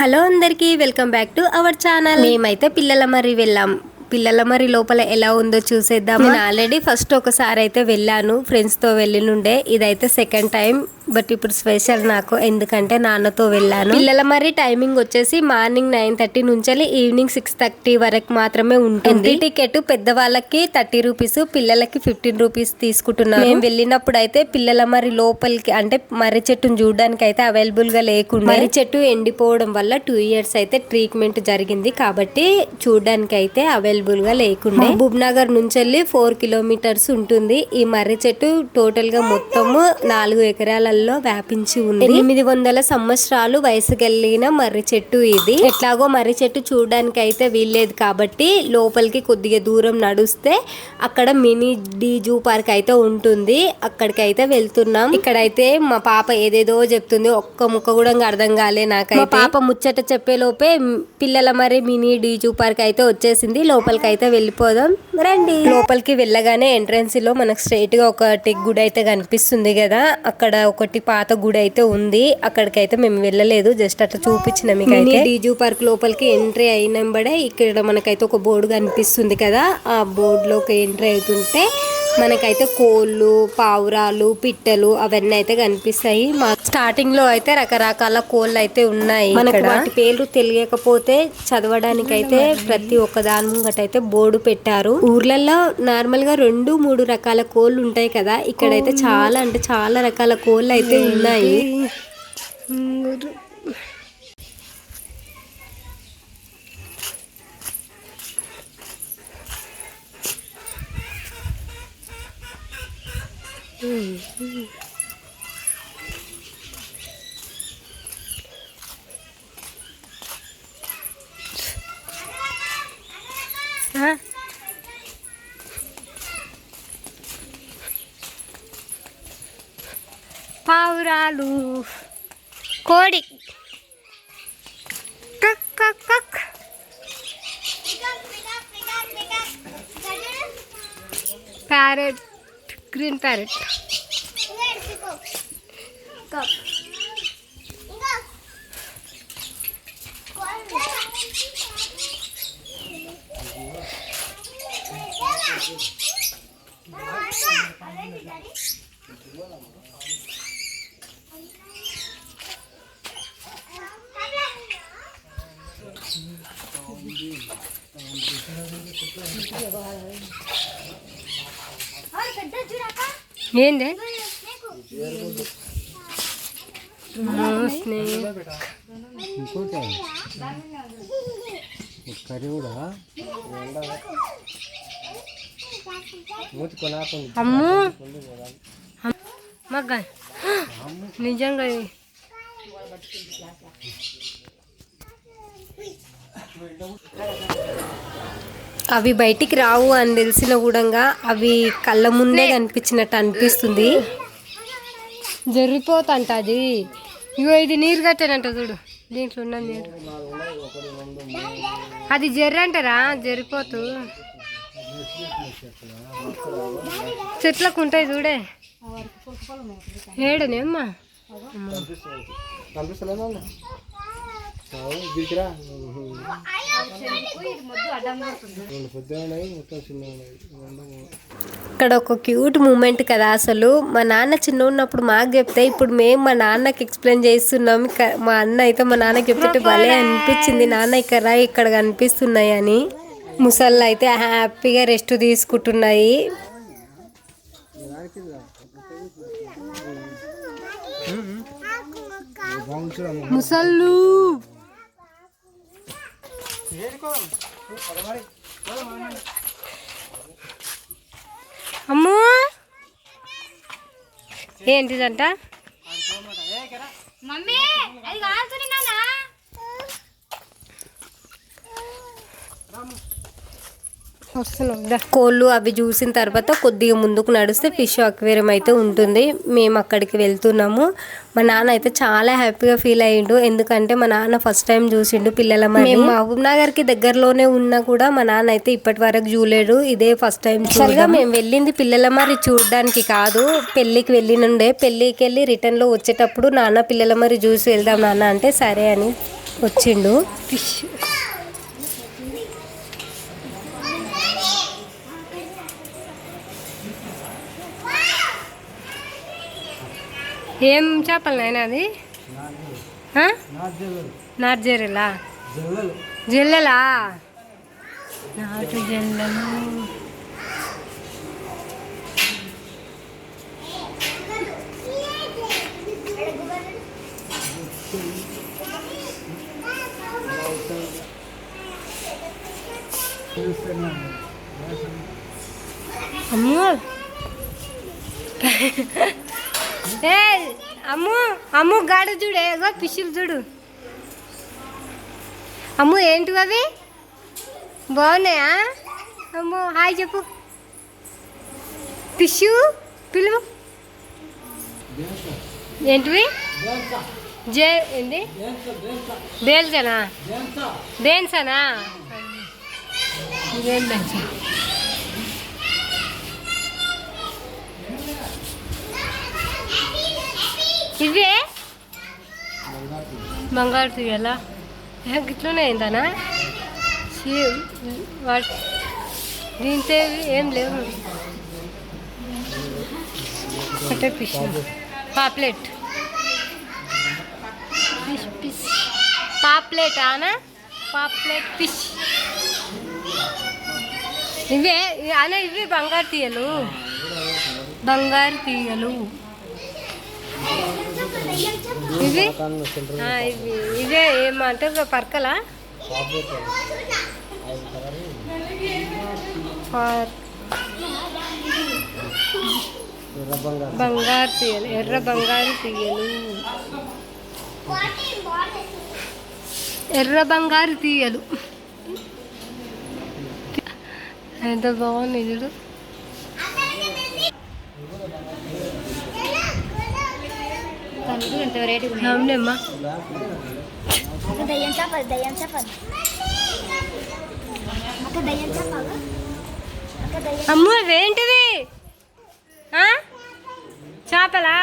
Hello అందరికీ welcome back to our channel. మేమైతే పిల్లల మరి వెళ్ళాం. పిల్లల మరి లోపల ఎలా ఉందో చూసేద్దాం నేను ఆల్రెడీ ఫస్ట్ ఒకసారి అయితే వెళ్ళాను. ఫ్రెండ్స్తో వెళ్ళినుండే. ఇదైతే సెకండ్ టైం బట్ ఇప్పుడు స్పెషల్ నాకు ఎందుకంటే నాన్నతో వెళ్ళాను. పిల్లల మరి టైమింగ్ వచ్చేసి మార్నింగ్ నైన్ థర్టీ నుంచి ఈవినింగ్ సిక్స్ థర్టీ వరకు మాత్రమే ఉంటుంది. టికెట్ పెద్దవాళ్ళకి థర్టీ రూపీస్ పిల్లలకి ఫిఫ్టీన్ రూపీస్ తీసుకుంటున్నారు. మేము వెళ్ళినప్పుడు అయితే పిల్లల మరి లోపలికి అంటే మర్రి చెట్టును చూడడానికి అయితే అవైలబుల్గా లేకుండా. మర్రి చెట్టు ఎండిపోవడం వల్ల టూ ఇయర్స్ అయితే ట్రీట్మెంట్ జరిగింది. కాబట్టి చూడడానికి అయితే అవైలబుల్గా లేకుండా. నగర్ నుంచి వెళ్ళి ఫోర్ కిలోమీటర్స్ ఉంటుంది. ఈ మర్రి చెట్టు టోటల్గా మొత్తము నాలుగు ఎకరాలలో వ్యాపించి ఉంది. ఎనిమిది వందల సంవత్సరాలు వయసు కలిగిన మర్రి చెట్టు ఇది. ఎట్లాగో మర్రి చెట్టు చూడడానికి అయితే వీల్లేదు కాబట్టి లోపలికి కొద్దిగా దూరం నడుస్తే అక్కడ మినీ డీ జూ పార్క్ అయితే ఉంటుంది. అక్కడికి అయితే వెళ్తున్నాం. ఇక్కడైతే మా పాప ఏదేదో చెప్తుంది. ఒక్క ముక్క కూడా అర్థం కాలే నాకైతే. మా పాప ముచ్చట చెప్పే లోపే పిల్లల మరి మినీ డీ జూ పార్క్ అయితే వచ్చేసింది. లోపలికి అయితే వెళ్ళిపోదాం. రండి. లోపలికి వెళ్ళగానే ఎంట్రన్స్లో మనకు స్ట్రైట్గా ఒకటి గుడి అయితే కనిపిస్తుంది కదా. అక్కడ ఒకటి పాత గుడి అయితే ఉంది. అక్కడికైతే మేము వెళ్ళలేదు. జస్ట్ అట్లా చూపించిన మీకు అయితే డీజూ పార్క్ లోపలికి ఎంట్రీ అయినంబడే ఇక్కడ మనకైతే ఒక బోర్డు కనిపిస్తుంది కదా. ఆ బోర్డులోకి ఎంట్రీ అవుతుంటే మనకైతే కోళ్ళు పావురాలు పిట్టలు అవన్నీ అయితే కనిపిస్తాయి. మా స్టార్టింగ్లో అయితే రకరకాల కోళ్ళు అయితే ఉన్నాయి మనకు వాటి పేర్లు తెలియకపోతే చదవడానికి అయితే ప్రతి ఒక్క దాని ముంగట అయితే బోర్డు పెట్టారు. ఊర్లలో నార్మల్గా రెండు మూడు రకాల కోళ్ళు ఉంటాయి కదా ఇక్కడైతే చాలా అంటే చాలా రకాల కోళ్ళు అయితే ఉన్నాయి. పావురాలు కోడి గ్రీన్ ప్యారెట్ ఏంది? కర్రీ కూడా అమ్ము మగ్గ నిజంగా అవి బయటికి రావు అని తెలిసిన కూడా అవి కళ్ళ ముందే కనిపించినట్టు అనిపిస్తుంది. జరిపోతంట అది. ఇగో ఇది నీరు కట్టానంట చూడు. దీంట్లో ఉన్న నీరు. అది జర్రి అంటారా జరిపోతు చెట్లకు ఉంటాయి చూడే. ఏడనేమ్మా కనిపిస్తలేదా? ఇక్కడ ఒక క్యూట్ మూమెంట్ కదా అసలు. మా నాన్న చిన్న ఉన్నప్పుడు మాకు చెప్తే ఇప్పుడు మేము మా నాన్నకి ఎక్స్ప్లెయిన్ చేస్తున్నాం మా అన్న అయితే మా నాన్నకి చెప్తుంటే భలే అనిపించింది నాన్న ఇక్కడ ఇక్కడ కనిపిస్తున్నాయి అని. ముసళ్ళు అయితే హ్యాపీగా రెస్ట్ తీసుకుంటున్నాయి. ముసళ్ళు! అమ్మో! ఏంటిదంట? మమ్మీ అది కాల్చుని నాన్న వస్తున్నాం దా. కోళ్ళు అవి చూసిన తర్వాత కొద్దిగా ముందుకు నడిస్తే ఫిష్ అక్వేరియం అయితే ఉంటుంది. మేము అక్కడికి వెళ్తున్నాము. మా నాన్న అయితే చాలా హ్యాపీగా ఫీల్ అయ్యిండు. ఎందుకంటే మా నాన్న ఫస్ట్ టైం చూసిండు పిల్లల మరి మేము మహబూబ్ నగర్కి దగ్గరలోనే ఉన్నా కూడా మా నాన్న అయితే ఇప్పటి వరకు చూడలేడు ఇదే ఫస్ట్ టైం చూడగా మేము వెళ్ళింది పిల్లల మరి చూడడానికి కాదు. పెళ్ళికి వెళ్ళినుండే. పెళ్ళికి వెళ్ళి రిటర్న్లో వచ్చేటప్పుడు నాన్న పిల్లల మరి చూసి వెళ్దాం నాన్న అంటే సరే అని వచ్చిండు. ఫిష్. ఏం చేపలు నాయన అది? ఆ? జల్లెలా? నాటు జల్లెలు అమ్మో! ఏ అమ్ము అమ్ము గాడు చూడు ఫిష్లు చూడు. అమ్ము ఏంటివి అవి? బాగున్నాయా? అమ్మో హాయ్ చెప్పు. ఫిష్ పిలువు. ఏంటివి? జే ఏంటి బేల్సనా బేన్సనా ఇదేం బేన్సా ఇవే బంగారు తీయాలా ఇట్లనే అయిందనా? వాటి? దీంతో ఏం లేవు. అంటే ఫిష్ పాప్లెట్ ఫిష్ ఫిష్ పాప్లెట్ ఆనా పాప్లెట్ ఫిష్ ఇవే అనే ఇవి బంగారు తీయలు బంగారు తీయలు ఇవి? ఇవి. ఇవే ఏమంటారు? పర్కలా? పర్- బంగారు. తీయలు. ఎర్ర బంగారు తీయలు. ఎర్ర బంగారు తీయలు. ఎంత బాగుంది చూడు. ఎంత వెరైటీ అవునమ్మా దయ్యం చేప దయ్యం చేప ఒక దయ్యం చేప ఒక దయ్యం అమ్మ అవేంటివి ఆ? చేపలా?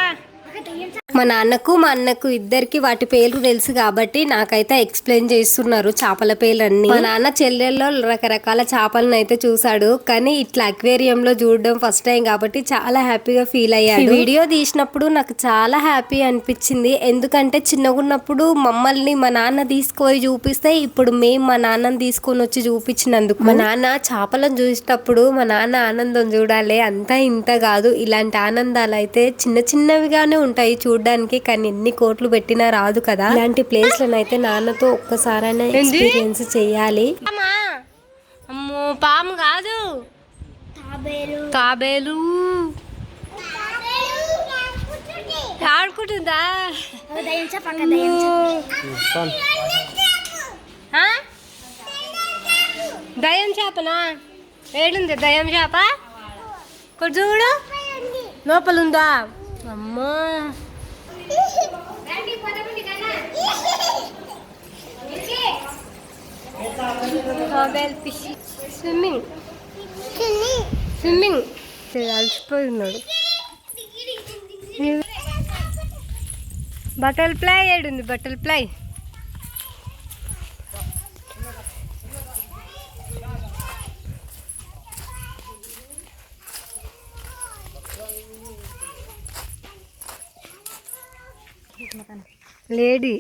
మా నాన్నకు మా అన్నకు ఇద్దరికి వాటి పేర్లు తెలుసు కాబట్టి నాకైతే ఎక్స్ప్లెయిన్ చేస్తున్నారు చేపల పేర్లన్నీ. మా నాన్న చెల్లెల్లో రకరకాల చేపలను అయితే చూసాడు కానీ ఇట్లా అక్వేరియం లో చూడడం ఫస్ట్ టైం కాబట్టి చాలా హ్యాపీగా ఫీల్ అయ్యాడు. వీడియో తీసినప్పుడు నాకు చాలా హ్యాపీ అనిపించింది. ఎందుకంటే చిన్నగున్నప్పుడు మమ్మల్ని మా నాన్న తీసుకుపోయి చూపిస్తే ఇప్పుడు మేము మా నాన్నని తీసుకొని వచ్చి చూపించినందుకు. మా నాన్న చేపలను చూసేటప్పుడు మా నాన్న ఆనందం చూడాలి. అంతా ఇంత కాదు. ఇలాంటి ఆనందాలు అయితే చిన్న చిన్నవిగానే ఉంటాయి. చూడడానికి కానీ ఎన్ని కోట్లు పెట్టినా రాదు కదా. ఇలాంటి ప్లేస్లను అయితే నాన్నతో ఒక్కసారైనా ఎక్స్పీరియన్స్ చెయ్యాలి అమ్మో! పాము కాదు. తాబేలు. తాబేలు. ఆడుకుంటుందా? దయ్యం చేపనా? ఏడుంది దయ్యం చేప? చూడు. లోపల ఉందా. అమ్మా! తాబేల్ ఫిష్ స్విమ్మింగ్ స్విమ్మింగ్ అలసిపోయి ఉన్నాడు బటల్ ఫ్లై ఏడుంది బటల్ ఫ్లై లేడీ.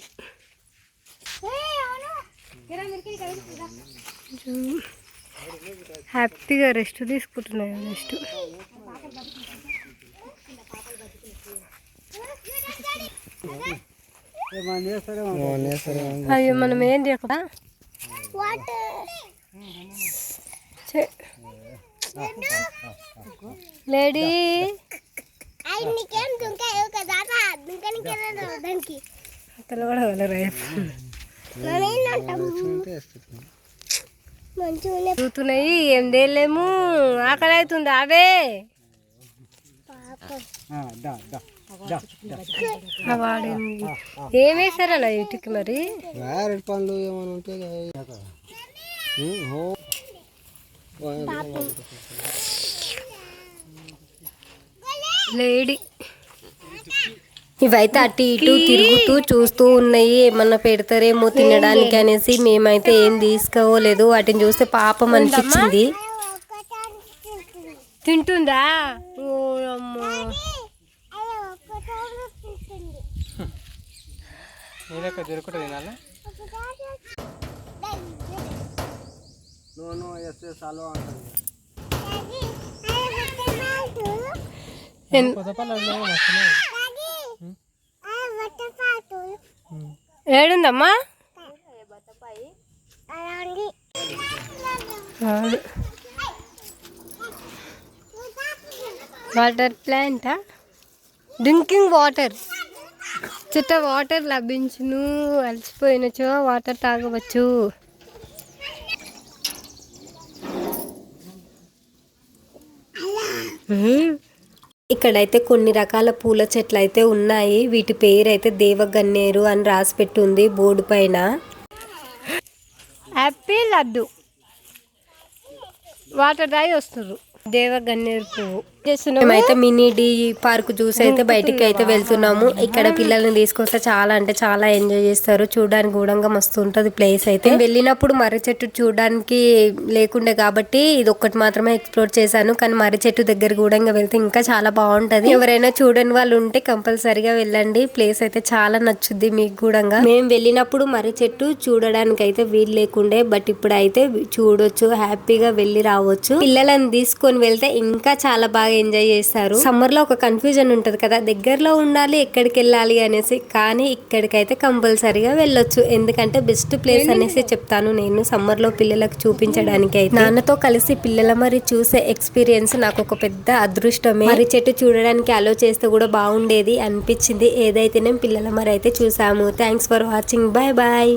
హ్యాపీగా రెస్ట్ తీసుకుంటున్నాయి రెస్ట్. అయ్యో మనం ఏం చేయకుండా లేడీ. అతను కూడా చూస్తున్నాయి ఏం తేలేము? ఆకలి అవుతుంది అవే ఆ ఏం వేసారన్న వీటికి మరి వేరే పనులు ఏమైనా ఉంటాయి లేడీ. ఇవైతే అటు ఇటు తిరుగుతూ చూస్తూ ఉన్నాయి ఏమన్నా పెడతారేమో తినడానికి అనేసి మేమైతే ఏం తీసుకోలేదు. వాటిని చూస్తే పాపం అనిపించింది. తింటుందా? ఓ అమ్మో. నీళ్ళక దొరుకుతుంది తినాలా? ఏడుందమ్మా? వాటర్ ప్లాంటా? Drinking water. చుట్ట వాటర్ లభించును. అలసిపోయినచో వాటర్ తాగవచ్చు. మ్మ్. ఇక్కడైతే కొన్ని రకాల పూల చెట్లు అయితే ఉన్నాయి. వీటి పేరు అయితే దేవగన్నేరు అని రాసి పెట్టుంది బోర్డు పైన. యాపిల్ లడ్డు. వాటర్ తాగి వస్తారు దేవగన్నేరు పువ్వు. మేమైతే మినీ డి పార్క్ చూసి అయితే బయటికి అయితే వెళ్తున్నాము. ఇక్కడ పిల్లల్ని తీసుకొస్తే చాలా అంటే చాలా ఎంజాయ్ చేస్తారు. చూడడానికి కూడా మస్తు ఉంటది ప్లేస్ అయితే. వెళ్ళినప్పుడు మర్రి చెట్టు చూడడానికి లేకుండే కాబట్టి ఇది ఒక్కటి మాత్రమే ఎక్స్ప్లోర్ చేశాను. కానీ మర్రి చెట్టు దగ్గర ఇంకా వెళ్తే ఇంకా చాలా బాగుంటది. ఎవరైనా చూడని వాళ్ళు ఉంటే కంపల్సరిగా వెళ్ళండి. ప్లేస్ అయితే చాలా నచ్చుద్ది మీకు కూడా మేము వెళ్ళినప్పుడు మర్రి చెట్టు చూడడానికి అయితే వీలు లేకుండే బట్ ఇప్పుడు అయితే చూడొచ్చు హ్యాపీగా వెళ్ళి రావచ్చు. పిల్లలను తీసుకొని వెళ్తే ఇంకా చాలా బాగా ఎంజాయ్ చేస్తారు. సమ్మర్లో ఒక కన్ఫ్యూజన్ ఉంటది కదా దగ్గరలో ఉండాలి ఎక్కడికి వెళ్ళాలి అనేసి. కానీ ఇక్కడికైతే కంపల్సరీగా వెళ్ళొచ్చు. ఎందుకంటే బెస్ట్ ప్లేస్ అనేసి చెప్తాను నేను సమ్మర్లో పిల్లలకు చూపించడానికి అయితే. నాన్నతో కలిసి పిల్లల మరి చూసే ఎక్స్పీరియన్స్ నాకు ఒక పెద్ద అదృష్టమే. మరి చెట్టు చూడడానికి అలో చేస్తే కూడా బాగుండేది అనిపించింది. ఏదైతేనే పిల్లల మరి అయితే చూసాము. Thanks for watching bye bye